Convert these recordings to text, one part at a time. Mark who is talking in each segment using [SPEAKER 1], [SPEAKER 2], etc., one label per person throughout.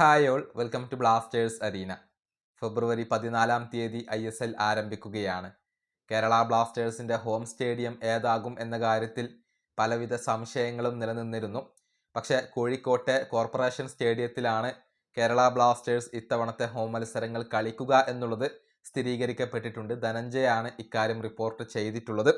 [SPEAKER 1] Hi all welcome to blasters arena. ഫെബ്രുവരി പതിനാലാം തീയതി I S L ആരംഭിക്കുകയാണ്. കേരള ബ്ലാസ്റ്റേഴ്സിന്റെ ഹോം സ്റ്റേഡിയം ഏതാകും എന്ന കാര്യത്തിൽ പലവിധ സംശയങ്ങളും നിലനിന്നിരുന്നു. പക്ഷേ കോഴിക്കോട്ടെ കോർപ്പറേഷൻ സ്റ്റേഡിയത്തിലാണ് കേരള ബ്ലാസ്റ്റേഴ്സ് ഇത്തവണത്തെ ഹോം മത്സരങ്ങൾ കളിക്കുക എന്നുള്ളത് സ്ഥിരീകരിക്കപ്പെട്ടിട്ടുണ്ട്. ധനഞ്ജയാണ് ഇക്കാര്യം റിപ്പോർട്ട് ചെയ്തിട്ടുള്ളത്.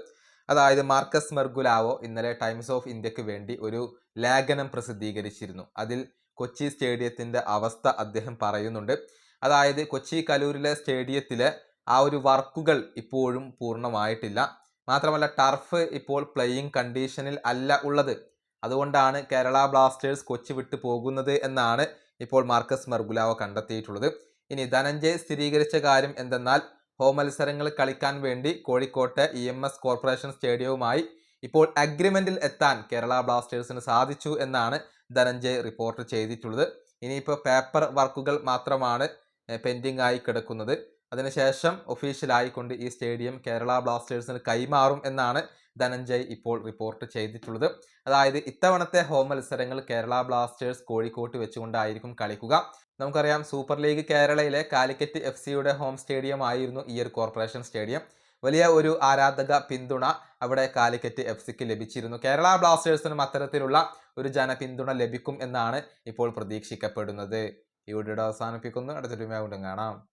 [SPEAKER 1] അതായത് മാർക്കസ് മെർഗുലാവോ ഇന്നലെ ടൈംസ് ഓഫ് ഇന്ത്യയ്ക്ക് വേണ്ടി ഒരു ലേഖനം പ്രസിദ്ധീകരിച്ചിരുന്നു. അതിൽ കൊച്ചി സ്റ്റേഡിയത്തിന്റെ അവസ്ഥ അദ്ദേഹം പറയുന്നുണ്ട്. അതായത് കൊച്ചി കലൂരിലെ സ്റ്റേഡിയത്തിലെ ആ ഒരു വർക്കുകൾ ഇപ്പോഴും പൂർണമായിട്ടില്ല. മാത്രമല്ല ടർഫ് ഇപ്പോൾ പ്ലേയിങ് കണ്ടീഷനിൽ അല്ല ഉള്ളത്. അതുകൊണ്ടാണ് കേരള ബ്ലാസ്റ്റേഴ്സ് കൊച്ചി വിട്ടു പോകുന്നത് എന്നാണ് ഇപ്പോൾ മാർക്കസ് മെർഗുലാവ കണ്ടെത്തിയിട്ടുള്ളത്. ഇനി ധനഞ്ജയ് സ്ഥിരീകരിച്ച കാര്യം എന്തെന്നാൽ ഹോം മത്സരങ്ങൾ കളിക്കാൻ വേണ്ടി കോഴിക്കോട്ടെ ഇ കോർപ്പറേഷൻ സ്റ്റേഡിയവുമായി ഇപ്പോൾ അഗ്രിമെന്റിൽ എത്താൻ കേരള ബ്ലാസ്റ്റേഴ്സിന് സാധിച്ചു എന്നാണ് ധനഞ്ജയ് റിപ്പോർട്ട് ചെയ്തിട്ടുള്ളത്. ഇനിയിപ്പോൾ പേപ്പർ വർക്കുകൾ മാത്രമാണ് പെൻഡിങ് ആയി കിടക്കുന്നത്. അതിനുശേഷം ഒഫീഷ്യലായിക്കൊണ്ട് ഈ സ്റ്റേഡിയം കേരള ബ്ലാസ്റ്റേഴ്സിന് കൈമാറും എന്നാണ് ധനഞ്ജയ് ഇപ്പോൾ റിപ്പോർട്ട് ചെയ്തിട്ടുള്ളത്. അതായത് ഇത്തവണത്തെ ഹോം മത്സരങ്ങൾ കേരള ബ്ലാസ്റ്റേഴ്സ് കോഴിക്കോട്ട് വെച്ചുകൊണ്ടായിരിക്കും കളിക്കുക. നമുക്കറിയാം സൂപ്പർ ലീഗ് കേരളയിലെ കാലിക്കറ്റ് എഫ് സിയുടെ ഹോം സ്റ്റേഡിയം ആയിരുന്നു ഈ ഒരു കോർപ്പറേഷൻ സ്റ്റേഡിയം വലിയ ഒരു ആരാധക പിന്തുണ അവിടെ കാലിക്കറ്റ് എഫ് സിക്ക് ലഭിച്ചിരുന്നു. കേരള ബ്ലാസ്റ്റേഴ്സിനും അത്തരത്തിലുള്ള ഒരു ജനപിന്തുണ ലഭിക്കും എന്നാണ് ഇപ്പോൾ പ്രതീക്ഷിക്കപ്പെടുന്നത്. ഈ വീഡിയോ അവസാനിപ്പിക്കുന്നു. അടുത്തൊരു കാണാം.